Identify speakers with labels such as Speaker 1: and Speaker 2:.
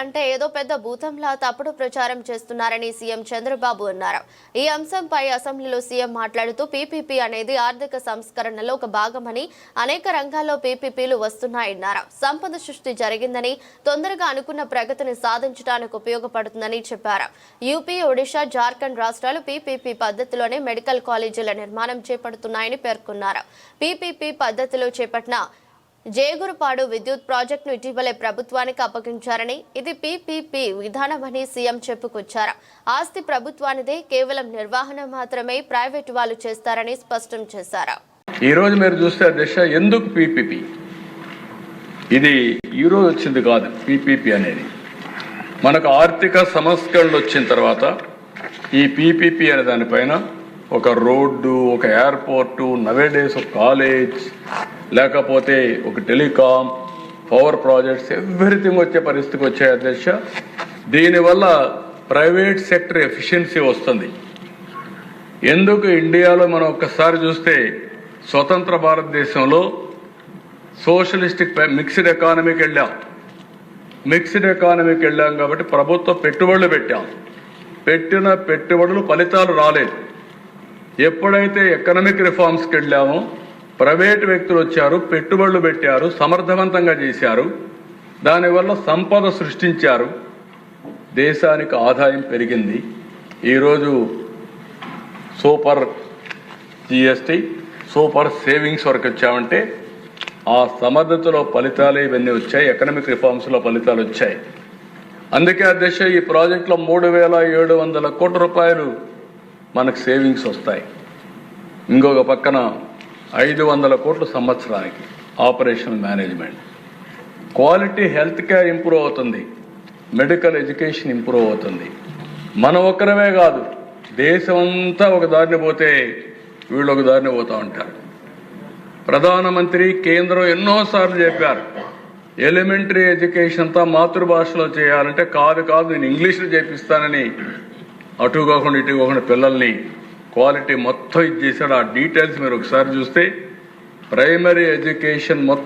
Speaker 1: అంటే ఏదో పెద్ద భూతంలా తప్పుడు ప్రచారం చేస్తున్నారని సీఎం చంద్రబాబు అన్నారు. ఈ అంశంపై అసెంబ్లీలో సీఎం మాట్లాడుతూ పీపీపీ అనేది ఆర్థిక సంస్కరణలో ఒక భాగమని అనేక రంగాల్లో పీపీపీలు వస్తున్నాయన్నారు. సంపద సృష్టి జరిగిందని తొందరగా అనుకున్న ప్రగతిని సాధించడానికి ఉపయోగపడుతుందని చెప్పారు. యూపీ ఒడిశా జార్ఖండ్ రాష్ట్రాలు పీపీపీ పద్ధతిలోనే మెడికల్ కాలేజీల నిర్మాణం చేపడుతున్నాయని పేర్కొన్నారు. పీపీపీ పద్ధతిలో చేపట్టిన జయగురుపాడు విద్యుత్ ప్రాజెక్టును ఇటీవలే ప్రభుత్వానికి అప్పగించారని ఇది పీపీపీ విధానమని సీఎం చెప్పుకొచ్చారు. ఆస్తి ప్రభుత్వానిదే కేవలం నిర్వహణ మాత్రమే ప్రైవేటు వాళ్ళు చేస్తారని స్పష్టం చేశారు.
Speaker 2: ఈ రోజు మీరు చూస్తే దిశ ఎందుకు పీపీపీ? ఇది ఈ రోజు వచ్చింది కాదు పీపీపీ అనేది. మనకు ఆర్థిక సంస్కరణలు వచ్చిన తర్వాత ఈ పీపీపీ అనే దానిపైన ఒక రోడ్డు ఒక ఎయిర్పోర్టు నవేడేస్ ఒక కాలేజ్ లేకపోతే ఒక టెలికాం పవర్ ప్రాజెక్ట్స్ ఎవ్రీథింగ్ వచ్చే పరిస్థితికి వచ్చే అధ్యక్ష. దీనివల్ల ప్రైవేట్ సెక్టర్ ఎఫిషియన్సీ వస్తుంది. ఎందుకు ఇండియాలో మనం ఒక్కసారి చూస్తే స్వతంత్ర భారతదేశంలో సోషలిస్టిక్ మిక్స్డ్ ఎకానమీకి వెళ్ళాం. మిక్స్డ్ ఎకానమీకి వెళ్ళాం కాబట్టి ప్రభుత్వ పెట్టుబడులు పెట్టాం. పెట్టిన పెట్టుబడులు ఫలితాలు రాలేదు. ఎప్పుడైతే ఎకనామిక్ రిఫార్మ్స్కి వెళ్ళామో ప్రైవేట్ వ్యక్తులు వచ్చారు పెట్టుబడులు పెట్టారు సమర్థవంతంగా చేశారు. దానివల్ల సంపద సృష్టించారు. దేశానికి ఆదాయం పెరిగింది. ఈరోజు సూపర్ జిఎస్టి సూపర్ సేవింగ్స్ వరకు వచ్చామంటే ఆ సమర్థతలో ఫలితాలు ఇవన్నీ వచ్చాయి ఎకనామిక్ రిఫార్మ్స్లో ఫలితాలు వచ్చాయి. అందుకే అధ్యక్ష ఈ ప్రాజెక్టులో మూడు వేల ఏడు వందల కోట్ల రూపాయలు మనకు సేవింగ్స్ వస్తాయి. ఇంకొక పక్కన ఐదు వందల కోట్ల సంవత్సరానికి. Operation management quality health care improve అవుతుంది. మెడికల్ ఎడ్యుకేషన్ ఇంప్రూవ్ అవుతుంది. మనం ఒక్కరమే కాదు దేశమంతా ఒక దారిని పోతే వీళ్ళు ఒక దారిని పోతూ ఉంటారు. ప్రధానమంత్రి కేంద్రం ఎన్నోసార్లు చెప్పారు ఎలిమెంటరీ ఎడ్యుకేషన్ అంతా మాతృభాషలో చేయాలంటే కాదు కాదు నేను ఇంగ్లీష్లో చేపిస్తానని. అటు కాకుండా ఇటు కాకుండా పిల్లల్ని క్వాలిటీ మొత్తం ఇది చేశాడు. ఆ డీటెయిల్స్ మీరు ఒకసారి చూస్తే ప్రైమరీ ఎడ్యుకేషన్ మొత్తం